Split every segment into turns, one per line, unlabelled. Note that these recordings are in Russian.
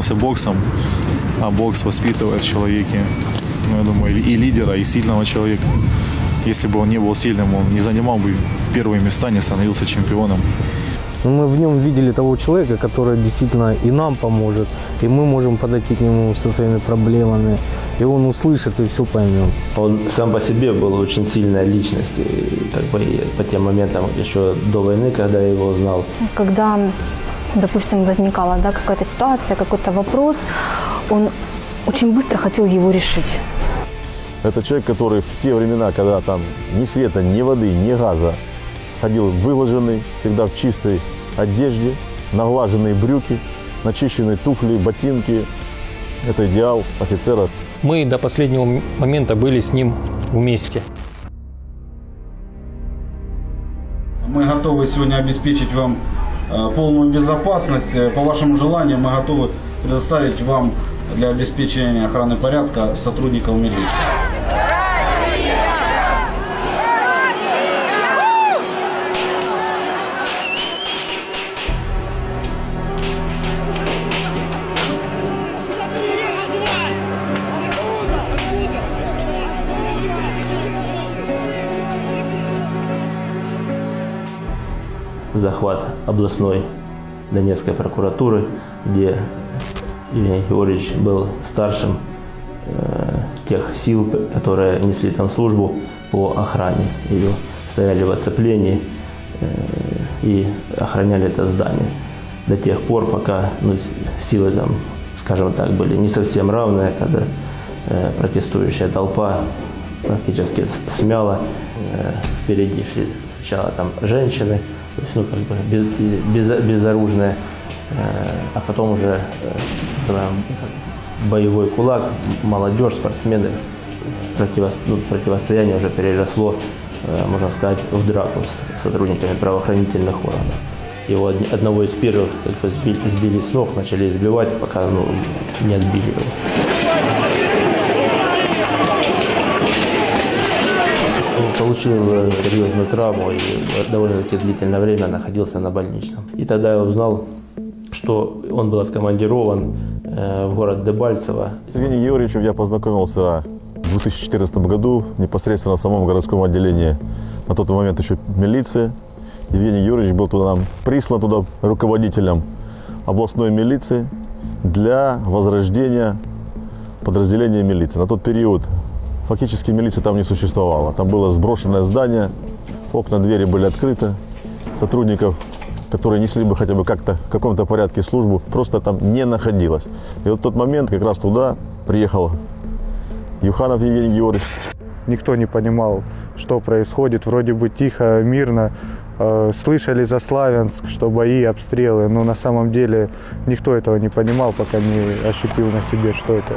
занимался боксом, а бокс воспитывает в человеке, ну, я думаю, и лидера, и сильного человека. Если бы он не был сильным, он не занимал бы первые места, не становился чемпионом.
Но мы в нем видели того человека, который действительно и нам поможет, и мы можем подойти к нему со своими проблемами, и он услышит и все поймет.
Он сам по себе был очень сильная личность, и как бы по тем моментам еще до войны, когда я его узнал.
Когда, допустим, возникала да, какая-то ситуация, какой-то вопрос, он очень быстро хотел его решить.
Это человек, который в те времена, когда там ни света, ни воды, ни газа, ходил выглаженный, всегда в чистой одежде, наглаженные брюки, начищенные туфли, ботинки. Это идеал офицера.
Мы до последнего момента были с ним вместе.
Мы готовы сегодня обеспечить вам полную безопасность. Э, По вашему желанию мы готовы предоставить вам для обеспечения охраны порядка сотрудников милиции.
Захват областной Донецкой прокуратуры, где Евгений Георгиевич был старшим э, тех сил, которые несли там службу по охране. Ее стояли в оцеплении э, и охраняли это здание до тех пор, пока ну, силы там, скажем так, были не совсем равные, когда э, протестующая толпа практически смяла. Э, впереди шли сначала там женщины, то есть, ну, как бы без, без- безоружные, э, а потом уже э, боевой кулак, молодежь, спортсмены. Противос- ну, противостояние уже переросло, э, можно сказать, в драку с сотрудниками правоохранительных органов. Его од- одного из первых как бы сбили, сбили с ног, начали избивать, пока ну, не отбили его. Он получил э, серьезную травму и довольно-таки длительное время находился на больничном. И тогда я узнал, что он был откомандирован э, в город Дебальцево.
С Евгением Георгиевичем я познакомился в 2014 году непосредственно в самом городском отделении, на тот момент еще милиции. Евгений Георгиевич был туда прислан туда руководителем областной милиции для возрождения подразделения милиции. На тот период фактически милиции там не существовало. Там было сброшенное здание, окна, двери были открыты. Сотрудников, которые несли бы хотя бы как-то в каком-то порядке службу, просто там не находилось. И вот в тот момент как раз туда приехал Юханов Евгений Георгиевич.
Никто не понимал, что происходит. Вроде бы тихо, мирно. Э, Слышали за Славянск, что бои, обстрелы, но на самом деле никто этого не понимал, пока не ощутил на себе, что это.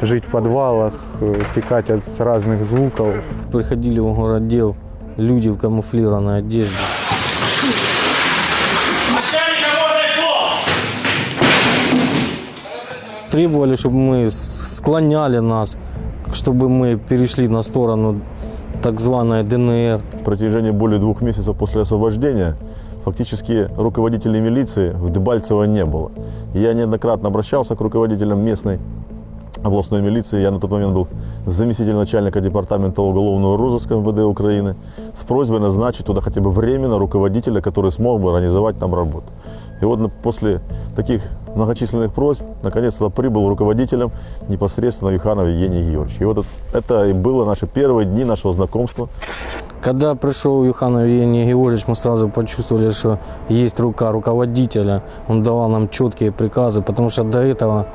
Жить в подвалах, э, текать от разных звуков.
Приходили в городдел люди в камуфлированной одежде. Требовали, чтобы мы склоняли нас, чтобы мы перешли на сторону так званой ДНР.
В протяжении более двух месяцев после освобождения фактически руководителей милиции в Дебальцево не было. Я неоднократно обращался к руководителям местной областной милиции. Я на тот момент был заместителем начальника департамента уголовного розыска МВД Украины с просьбой назначить туда хотя бы временно руководителя, который смог бы организовать там работу. И вот после таких многочисленных просьб наконец-то прибыл руководителем непосредственно Юханов Евгений Георгиевич. И вот это- и было наши первые дни нашего знакомства.
Когда пришел Юханов Евгений Георгиевич, мы сразу почувствовали, что есть рука руководителя. Он давал нам четкие приказы, потому что до этого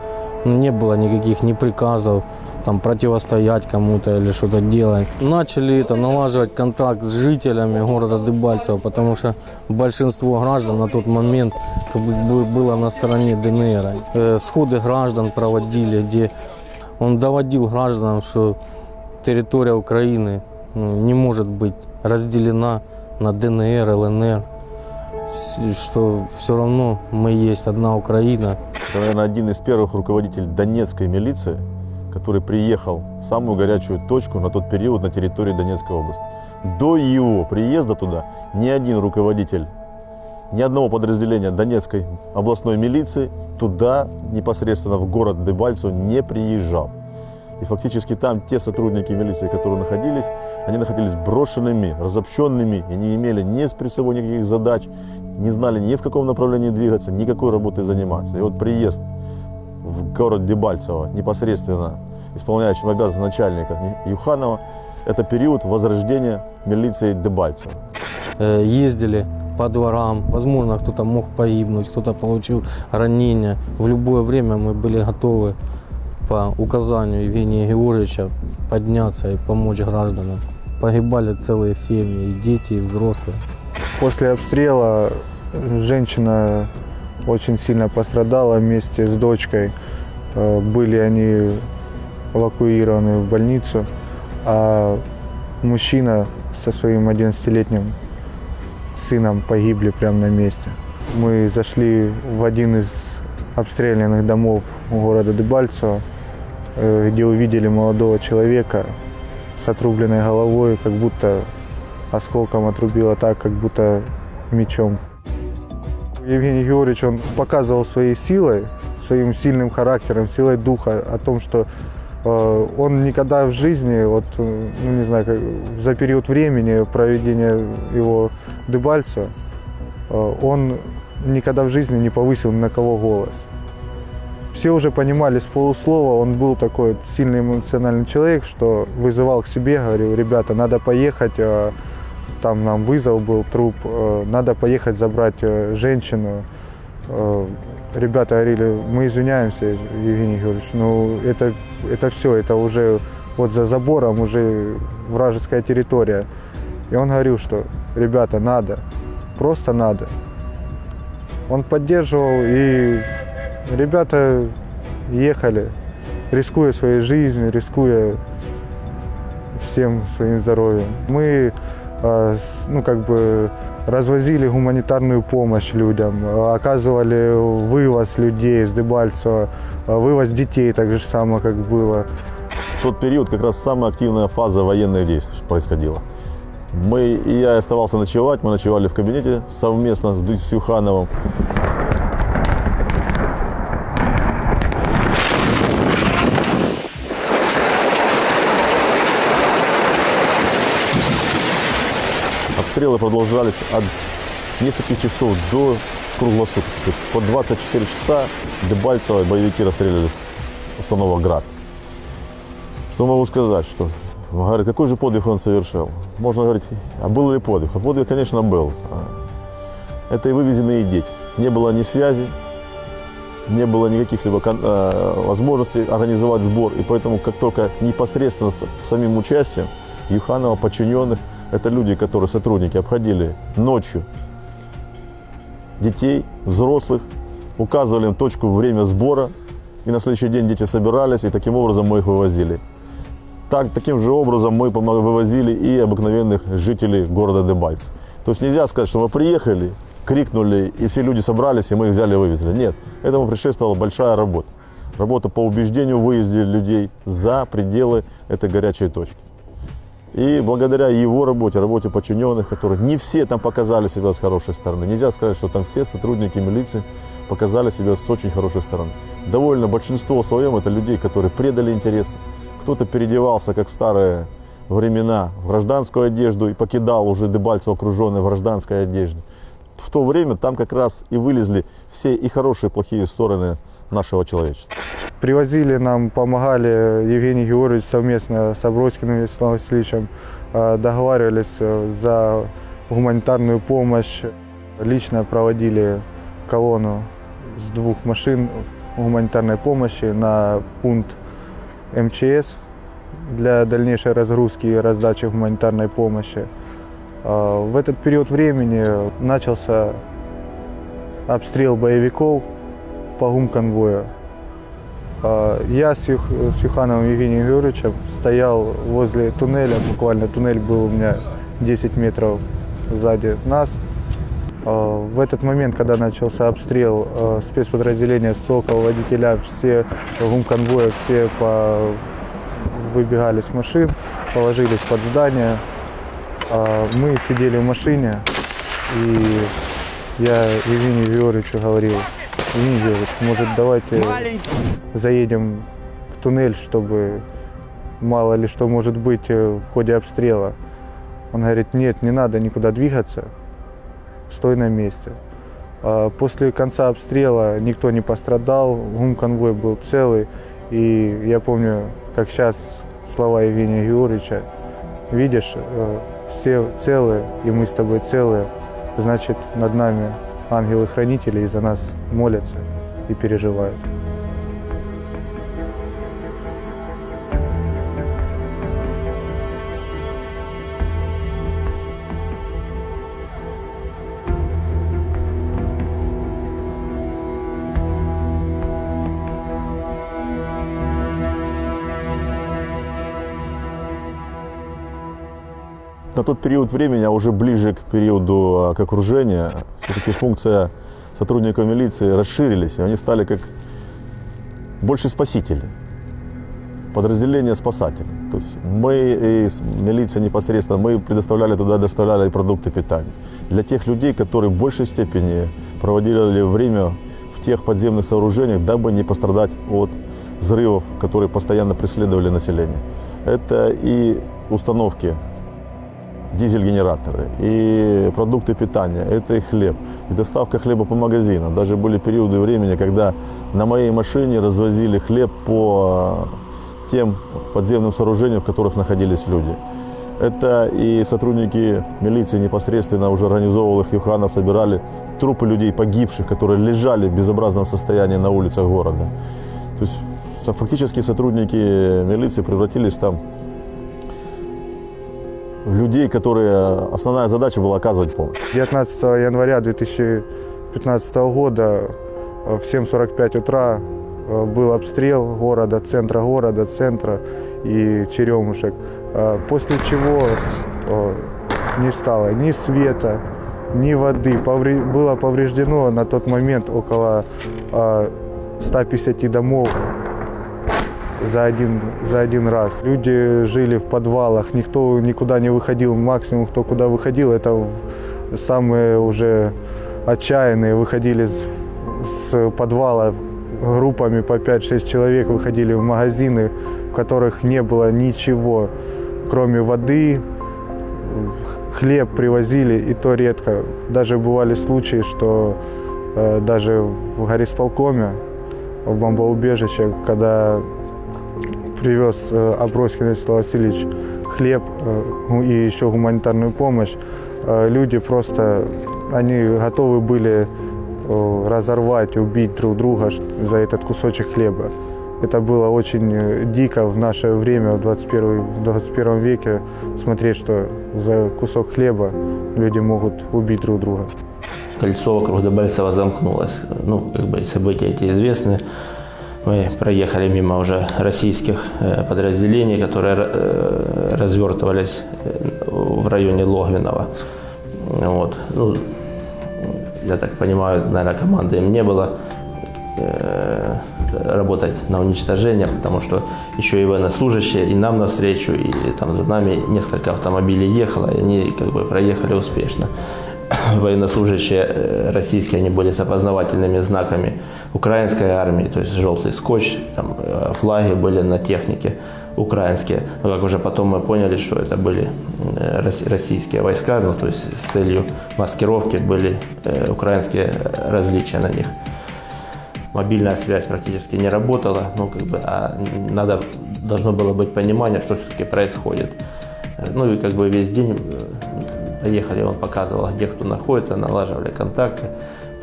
не было никаких ни приказов там, противостоять кому-то или что-то делать. Начали это, налаживать контакт с жителями города Дебальцево, потому что большинство граждан на тот момент как бы бы- было на стороне ДНР. Э, Сходы граждан проводили, где он доводил гражданам, что территория Украины ну, не может быть разделена на ДНР, ЛНР, что все равно мы есть одна Украина.
Это, наверное, один из первых руководителей Донецкой милиции, который приехал в самую горячую точку на тот период на территории Донецкой области. До его приезда туда ни один руководитель ни одного подразделения Донецкой областной милиции туда непосредственно в город Дебальцево не приезжал. И фактически там те сотрудники милиции, которые находились, они находились брошенными, разобщенными и не имели ни перед собой никаких задач, не знали ни в каком направлении двигаться, никакой работой заниматься. И вот приезд в город Дебальцево непосредственно исполняющим обязанности начальника Юханова, это период возрождения милиции Дебальцева.
Э, Ездили по дворам, возможно, кто-то мог погибнуть, кто-то получил ранение. В любое время мы были готовы по указанию Евгения Георгиевича подняться и помочь гражданам. Погибали целые семьи, и дети, и взрослые.
После обстрела женщина очень сильно пострадала вместе с дочкой. Э, Были они эвакуированы в больницу, а мужчина со своим 11-летним сыном погибли прямо на месте. Мы зашли в один из обстрелянных домов города Дебальцево, э, где увидели молодого человека с отрубленной головой, как будто осколком отрубило так, как будто мечом. Евгений Георгиевич, он показывал своей силой, своим сильным характером, силой духа о том, что э, он никогда в жизни, вот, э, ну не знаю, за период времени проведения его Дебальца, он никогда в жизни не повысил на кого голос. Все уже понимали с полуслова, он был такой сильный эмоциональный человек, что вызывал к себе, говорил, ребята, надо поехать, э, там нам вызов был, труп, э, надо поехать забрать э, женщину. Ребята говорили, мы извиняемся, Евгений Георгиевич, ну это, это все, это уже вот за забором уже вражеская территория. И он говорил, что ребята, надо, просто надо. Он поддерживал, и ребята ехали, рискуя своей жизнью, рискуя всем своим здоровьем. Мы с- ну, как бы развозили гуманитарную помощь людям, оказывали вывоз людей из Дебальцева, э, вывоз детей так же само, как было.
В тот период как раз самая активная фаза военных действий происходила. Мы, и я оставался ночевать, мы ночевали в кабинете совместно с Дудь Юхановым. Обстрелы продолжались от нескольких часов до круглосуток. То есть по 24 часа Дебальцево боевики расстреливали с установок «Град». Что могу сказать, что говорит, какой же подвиг он совершил? Можно говорить, а был ли подвиг? А подвиг, конечно, был. А, Это и вывезенные дети. Не было ни связи, не было никаких либо э, возможностей организовать сбор. И поэтому, как только непосредственно с самим участием Юханова, подчиненных, это люди, которые, сотрудники, обходили ночью детей, взрослых, указывали им точку, время сбора, и на следующий день дети собирались, и таким образом мы их вывозили. Так, таким же образом мы вывозили и обыкновенных жителей города Дебальц. То есть нельзя сказать, что мы приехали, крикнули, и все люди собрались, и мы их взяли и вывезли. Нет, этому предшествовала большая работа. Работа по убеждению выезде людей за пределы этой горячей точки. И благодаря его работе, работе подчиненных, которые не все там показали себя с хорошей стороны. Нельзя сказать, что там все сотрудники милиции показали себя с очень хорошей стороны. Довольно большинство в своем это людей, которые предали интересы. Кто-то переодевался, как в старые времена, в гражданскую одежду и покидал уже Дебальцево окруженный в гражданской одежде. В то время там как раз и вылезли все и хорошие, и плохие стороны нашего человечества.
Привозили нам, помогали Евгений Георгиевич совместно с Аброськиным Вячеславом Васильевичем, э, договаривались э, за гуманитарную помощь. Лично проводили колонну с двух машин гуманитарной помощи на пункт МЧС для дальнейшей разгрузки и раздачи гуманитарной помощи. Э, В этот период времени начался обстрел боевиков по гумконвою. А, Я с, Юх- с Юхановым Евгением Георгиевичем стоял возле туннеля, буквально туннель был у меня 10 метров сзади нас. А, В этот момент, когда начался обстрел, а, спецподразделения «Сокол», водителя, все гумконвоя, все по... выбегали с машин, положились под здание. Мы сидели в машине и Я Евгению Георгиевичу говорил, Георгиевич, может давайте заедем в туннель, чтобы мало ли что может быть э, в ходе обстрела. Он говорит, нет, не надо никуда двигаться, стой на месте. А После конца обстрела никто не пострадал, гум-конвой был целый. И я помню, как сейчас слова Евгения Георгиевича, видишь, э, все целые, и мы с тобой целые, значит, над нами ангелы-хранители и за нас молятся и переживают.
На тот период времени, а уже ближе к периоду а, к окружению, все-таки функция сотрудников милиции расширились, и они стали как больше спасители, подразделение спасателей. То есть мы и милиция непосредственно, мы предоставляли туда, доставляли продукты питания. Для тех людей, которые в большей степени проводили время в тех подземных сооружениях, дабы не пострадать от взрывов, которые постоянно преследовали население. Это и установки дизель-генераторы, и продукты питания, это и хлеб, и доставка хлеба по магазинам. Даже были периоды времени, когда на моей машине развозили хлеб по э, тем подземным сооружениям, в которых находились люди. Это и сотрудники милиции непосредственно уже организовывал их Юхана, собирали трупы людей погибших, которые лежали в безобразном состоянии на улицах города. То есть фактически сотрудники милиции превратились там людей, которые основная задача была оказывать помощь.
19 января 2015 года э, в 7.45 утра э, был обстрел города, центра города, центра и Черемушек. Э, После чего э, не стало ни света, ни воды. Было повреждено на тот момент около э, 150 домов за один, за один раз. Люди жили в подвалах, никто никуда не выходил. Максимум, кто куда выходил, это самые уже отчаянные выходили с, с подвала группами по 5-6 человек, выходили в магазины, в которых не было ничего, кроме воды, хлеб привозили, и то редко. Даже бывали случаи, что э, даже в горисполкоме, в бомбоубежище, когда привез э, Аброськин Вячеслав Васильевич хлеб э, и еще гуманитарную помощь, э, люди просто, они готовы были разорвать, убить друг друга за этот кусочек хлеба. Это было очень дико в наше время, в 21, в 21 веке, смотреть, что за кусок хлеба люди могут убить друг друга.
Кольцо вокруг Дебальцева замкнулось. Ну, как бы события эти известны. Мы проехали мимо уже российских э, подразделений, которые э, развертывались э, в районе Логвинова. Вот. Ну, я так понимаю, наверное, команды им не было работать на уничтожение, потому что еще и военнослужащие, и нам навстречу, и там за нами несколько автомобилей ехало, и они как бы проехали успешно. Военнослужащие э, российские, они были с опознавательными знаками украинской армии, то есть желтый скотч, там, э, флаги были на технике украинские. Но как уже потом мы поняли, что это были э, рос- российские войска, ну, то есть с целью маскировки были украинские различия на них мобильная связь практически не работала, ну, как бы, а надо, должно было быть понимание, что все-таки происходит. Ну и как бы весь день э, поехали, он показывал, где кто находится, налаживали контакты.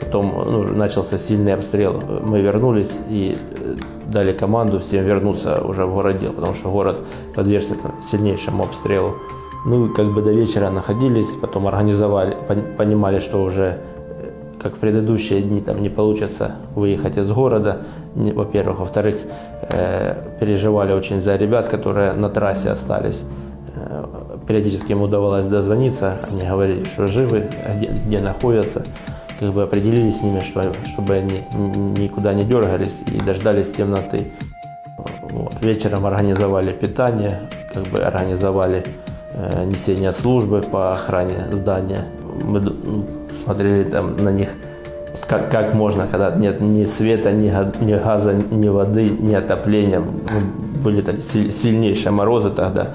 Потом ну, начался сильный обстрел. Мы вернулись и э, дали команду всем вернуться уже в городел, потому что город подвергся сильнейшему обстрелу. Ну как бы до вечера находились, потом организовали, пон- понимали, что уже как в предыдущие дни там не получится выехать из города, во-первых. Во-вторых, э, переживали очень за ребят, которые на трассе остались. Периодически им удавалось дозвониться, они говорили, что живы, а где, где находятся. Как бы определились с ними, что, чтобы они никуда не дергались и дождались темноты. Вот. Вечером организовали питание, как бы организовали э, несение службы по охране здания. Мы ну, смотрели там на них, как, как можно, когда нет ни света, ни, ни газа, ни воды, ни отопления. Были сильнейшие морозы тогда.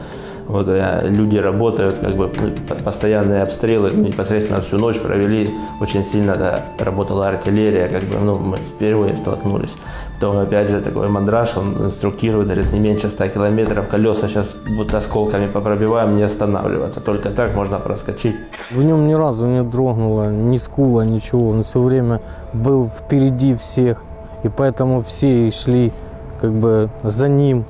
Вот, э, люди работают, как бы ну, по- постоянные обстрелы, ну, непосредственно всю ночь провели, очень сильно да, работала артиллерия, как бы, ну, мы впервые столкнулись. Потом, опять же, такой мандраж, он инструктирует, говорит, не меньше 100 километров, колеса сейчас вот осколками попробиваем, не останавливаться, только так можно проскочить.
В нем ни разу не дрогнуло, ни скула, ничего. Он все время был впереди всех. И поэтому все шли как бы за ним.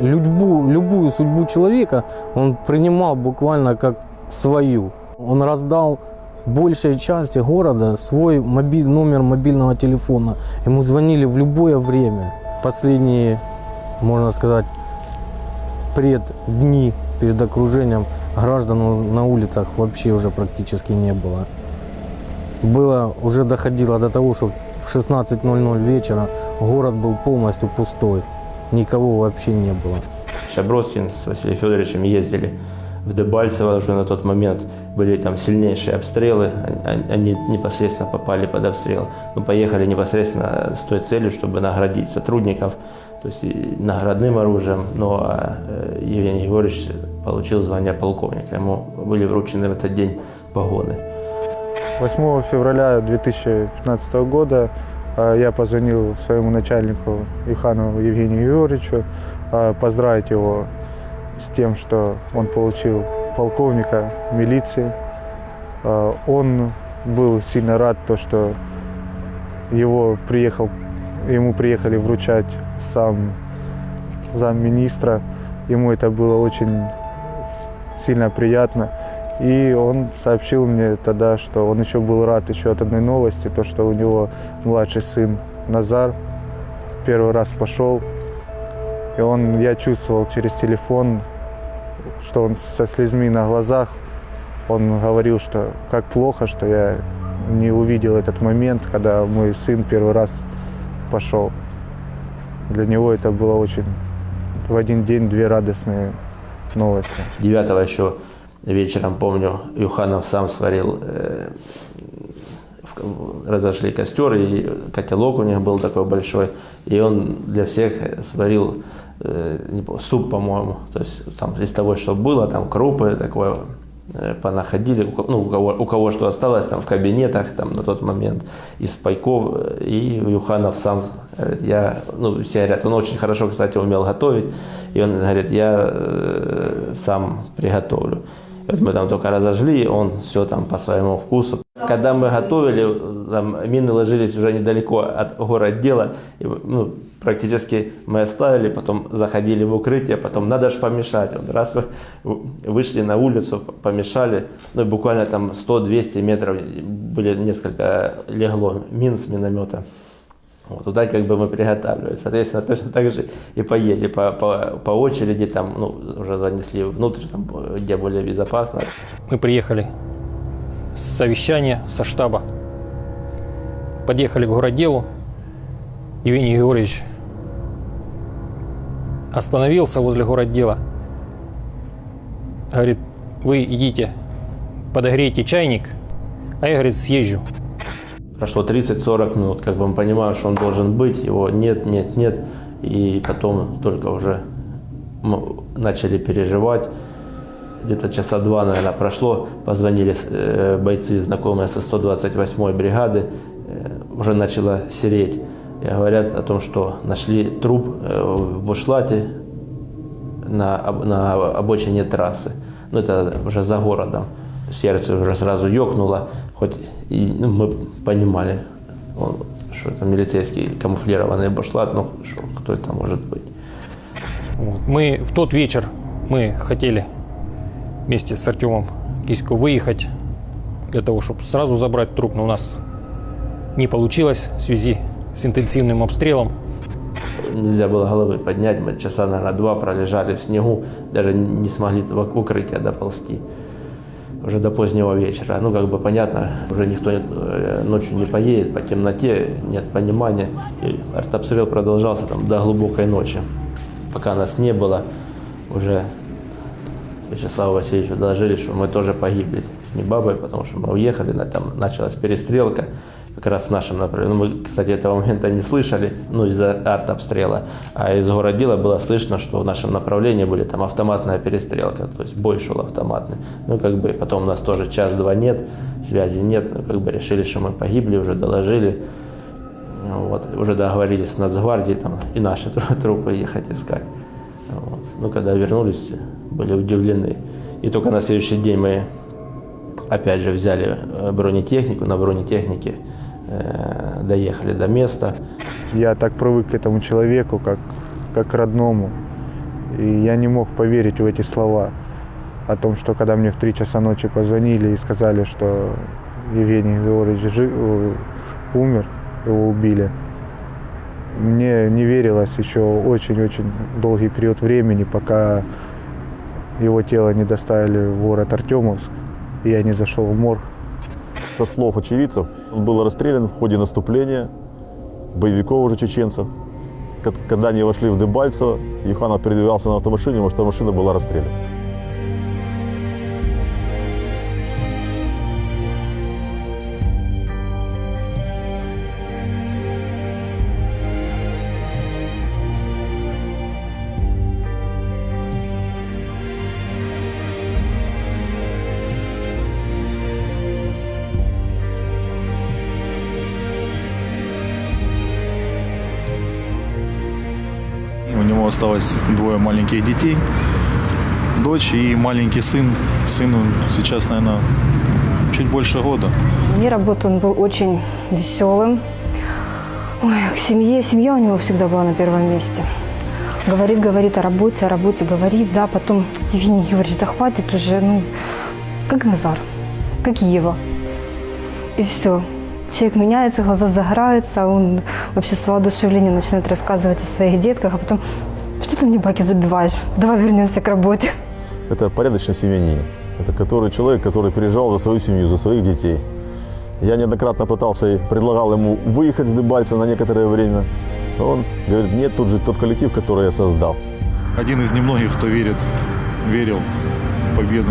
Любую, любую судьбу человека он принимал буквально как свою. Он раздал большей части города свой моби- номер мобильного телефона. Ему звонили в любое время. Последние, можно сказать, преддни перед окружением граждан на улицах вообще уже практически не было. Было, уже доходило до того, что в 16.00 вечера город был полностью пустой. Никого вообще не было.
Шаброскин с Василием Федоровичем ездили в Дебальцево уже на тот момент. Были там сильнейшие обстрелы, они- непосредственно попали под обстрел. Но поехали непосредственно с той целью, чтобы наградить сотрудников, то есть наградным оружием. Но а, э, Евгений Егорович получил звание полковника. Ему были вручены в этот день погоны.
8 февраля 2015 года я позвонил своему начальнику Юханову Евгению Юрьевичу э, поздравить его с тем, что он получил полковника милиции. Э, Он был сильно рад, то, что его приехал, ему приехали вручать сам замминистра. Ему это было очень сильно приятно. И он сообщил мне тогда, что он еще был рад еще от одной новости, то, что у него младший сын Назар первый раз пошел. И он, я чувствовал через телефон, что он со слезами на глазах, он говорил, что как плохо, что я не увидел этот момент, когда мой сын первый раз пошел. Для него это было очень в один день две радостные новости.
9 еще вечером, помню, Юханов сам сварил, э, разожгли костер, и котелок у них был такой большой, и он для всех сварил э, суп, по-моему, то есть там из того, что было, там крупы такое, э, понаходили, ну, у кого, у кого что осталось там в кабинетах там на тот момент, из пайков, и Юханов сам, я, ну, все говорят, он очень хорошо, кстати, умел готовить, и он говорит, я э, сам приготовлю. Вот мы там только разожгли, он все там по своему вкусу. Когда мы готовили, там, мины ложились уже недалеко от городдела, и, ну, практически мы оставили, потом заходили в укрытие, потом надо же помешать. Вот раз вы вышли на улицу, помешали, ну, буквально там 100-200 метров были несколько легло мин с миномета. Вот туда как бы мы приготавливали. Соответственно, точно так же и поели по, по, по очереди, там, ну, уже занесли внутрь, там, где более безопасно.
Мы приехали с совещания со штаба. Подъехали к городелу. Евгений Георгиевич остановился возле городдела. Говорит, вы идите, подогрейте чайник, а я, говорит, съезжу.
Прошло 30-40 минут, как бы мы понимаем, что он должен быть, его нет, нет, нет. И потом только уже начали переживать. Где-то часа два, наверное, прошло. Позвонили э, бойцы, знакомые со 128-й бригады. Э, уже начало сереть. И говорят о том, что нашли труп э, в Бушлате на, на обочине трассы. Ну, это уже за городом. Сердце уже сразу ёкнуло, хоть и ну, мы понимали, он, что это милицейский камуфлированный бушлат, ну, что, кто это может быть.
Мы в тот вечер мы хотели вместе с Артемом Кисько выехать для того, чтобы сразу забрать труп, но у нас не получилось в связи с интенсивным обстрелом.
Нельзя было головы поднять, мы часа, наверное, два пролежали в снегу, даже не смогли в укрытие доползти. Уже до позднего вечера. Ну, как бы понятно, уже никто э, ночью не поедет, по темноте, нет понимания. И артобстрел продолжался там до глубокой ночи. Пока нас не было, уже Вячеславу Васильевичу доложили, что мы тоже погибли с Небабой, потому что мы уехали, там началась перестрелка как раз в нашем направлении. Ну, мы, кстати, этого момента не слышали, ну, из-за артобстрела, а из городила было слышно, что в нашем направлении были там автоматная перестрелка, то есть бой шел автоматный. Ну, как бы потом у нас тоже час-два нет, связи нет, ну, как бы решили, что мы погибли, уже доложили, ну, вот, уже договорились с Нацгвардией там, и наши тру- трупы ехать искать. Вот. Ну, когда вернулись, были удивлены. И только на следующий день мы опять же взяли э, бронетехнику, на бронетехнике э, доехали до места.
Я так привык к этому человеку, как, как к родному. И я не мог поверить в эти слова о том, что когда мне в 3 часа ночи позвонили и сказали, что Евгений Георгиевич жи- э, умер, его убили, мне не верилось еще очень-очень долгий период времени, пока его тело не доставили в город Артемовск, и я не зашел в морг.
Со слов очевидцев, он был расстрелян в ходе наступления боевиков уже чеченцев. Когда они вошли в Дебальцево, Юханов передвигался на автомашине, потому что машина была расстреляна.
Осталось двое маленьких детей. Дочь и маленький сын. Сыну сейчас, наверное, чуть больше года.
Вне работы он был очень веселым. Ой, к семье, семья у него всегда была на первом месте. Говорит, говорит о работе, о работе, говорит, да, потом Евгений Юрьевич, да хватит уже, ну, как Назар, как Ева. И все. Человек меняется, глаза загораются, он вообще с воодушевлением начинает рассказывать о своих детках, а потом, что ты мне баки забиваешь? Давай вернемся к работе.
Это порядочный семьянин. Это который человек, который переживал за свою семью, за своих детей. Я неоднократно пытался и предлагал ему выехать с Дебальца на некоторое время. Но он говорит, нет, тут же тот коллектив, который я создал.
Один из немногих, кто верит, верил в победу.